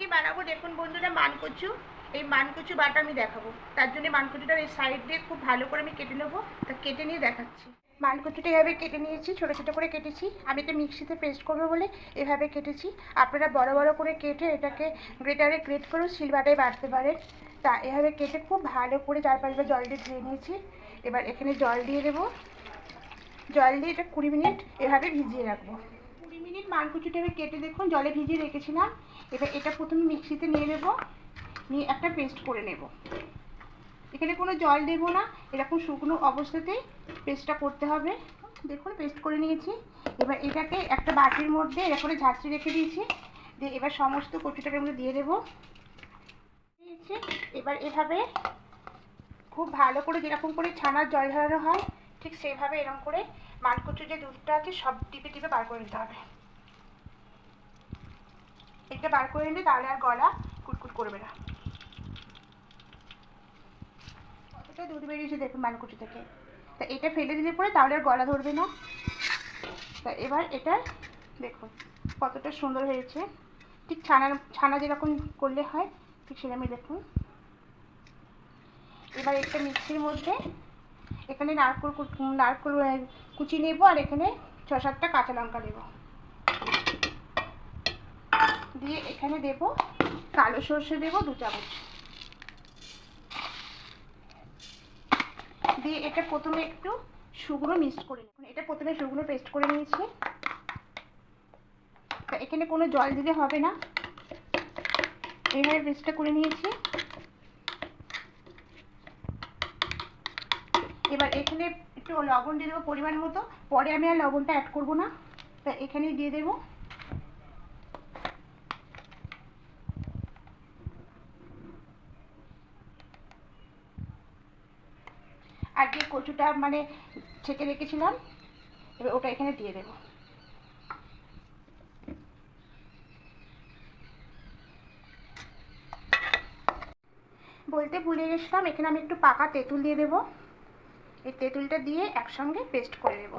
কি বানাবো? দেখুন বন্ধুরা, মানকচু। এই মানকচু বাটা আমি দেখাবো। তার জন্য মানকচুটার এই সাইড দিয়ে খুব ভালো করে আমি কেটে নেব। তা কেটে নিয়ে দেখাচ্ছি। মানকচুটা এভাবে কেটে নিয়েছি, ছোটো ছোটো করে কেটেছি। আমি এটা মিক্সিতে পেস্ট করব বলে এভাবে কেটেছি। আপনারা বড় বড় করে কেটে এটাকে গ্রেটারে গ্রেট করেও শিলবাটায় বাড়তে পারেন। তা এভাবে কেটে খুব ভালো করে চার পাঁচবার জল দিয়ে ধুয়ে নিয়েছি। এবার এখানে জল দিয়ে দেবো। জল দিয়ে এটা কুড়ি মিনিট এভাবে ভিজিয়ে রাখব। মানকুচুটা আমি কেটে দেখুন, জলে ভিজিয়ে রেখেছিলাম। এবার এটা প্রথমে মিক্সিতে নিয়ে নেব, নিয়ে একটা পেস্ট করে নেব। এখানে কোনো জল দেবো না, এরকম শুকনো অবস্থাতেই পেস্টটা করতে হবে। দেখুন পেস্ট করে নিয়েছি। এবার এটাকে একটা বাটির মধ্যে এরকম ঝাঁচড়ি রেখে দিয়েছি। দিয়ে এবার সমস্ত কচুটাকে আমরা দিয়ে দেবো। দিয়েছি। এবার এভাবে খুব ভালো করে যেরকম করে ছানার জল ঝরানো হয়, ঠিক সেভাবে এরকম করে মানকুচুর যে দুধটা আছে, সব টিপে টিপে বার করে নিতে হবে। এটা বার করে নিলে তাহলে আর গলা কুটকুট করবে না। কতটা দুধ বেরিয়েছে দেখুন মানকুচু থেকে। তা এটা ফেলে দিলে পরে তাহলে আর গলা ধরবে না। তা এবার এটা দেখুন কতটা সুন্দর হয়েছে। ঠিক ছানার ছানা যেরকম করলে হয়, ঠিক সেরকমই দেখুন। এবার একটা মিক্সির মধ্যে এখানে নারকোল নারকোল কুচি নেব আর এখানে ছ সাতটা কাঁচা লঙ্কা দেব দিয়ে এখানে দেব কালো সর্ষে দেব দু চামচ। দিয়ে এটা প্রথমে একটু শুকনো মিক্সড করে নেব এটা প্রথমে শুকনো পেস্ট করে নিয়েছি। এখানে কোনো জল দিলে হবে না। এইভাবে পেস্টটা করে নিয়েছি। এবার এখানে একটু লবণ দিয়ে দেবো পরিমাণ মতো। পরে আমি আর লবণটা অ্যাড করব না। তা এখানেই দিয়ে দেবো। আর যে কচুটা মানে ছেঁকে রেখেছিলাম, এবার ওটা এখানে দিয়ে দেবো। বলতে ভুলে গেছিলাম, এখানে আমি একটু পাকা তেঁতুল দিয়ে দেবো। এই তেঁতুলটা দিয়ে একসঙ্গে পেস্ট করে দেবো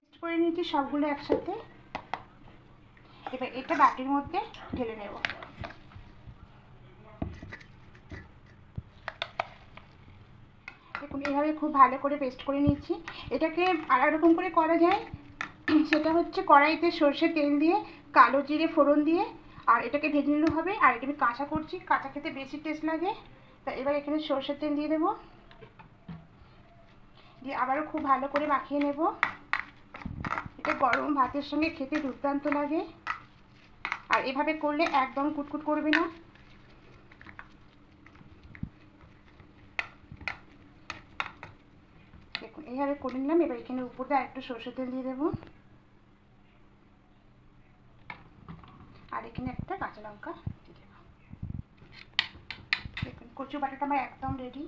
পেস্ট করে নিয়েছি সবগুলো একসাথে। এবার এটা বাটির মধ্যে ঢেলে নেব দেখুন এইভাবে খুব ভালো করে পেস্ট করে নিচ্ছি। এটাকে আলাদা রকম করে করা যায়। সেটা হচ্ছে কড়াইতে সর্ষে তেল দিয়ে, কালো জিরে ফোড়ন দিয়ে, আর এটাকে ভেজে নিলেও হবে। আর এটা আমি কাঁচা করছি, কাঁচা খেতে বেশি টেস্ট লাগে। তা এবার এখানে সর্ষের তেল দিয়ে দেবো। দিয়ে আবারও খুব ভালো করে মাখিয়ে নেব। এটা গরম ভাতের সঙ্গে খেতে দুর্দান্ত লাগে। আর এভাবে করলে একদম কুটকুট করবে না দেখুন এইভাবে করে নিলাম এবার এখানে উপরে আরেকটু সর্ষের তেল দিয়ে দেবো। আর এখানে একটা কাঁচা লঙ্কা দিয়ে দেবো। দেখুন কচু বাটাটা আমার একদম রেডি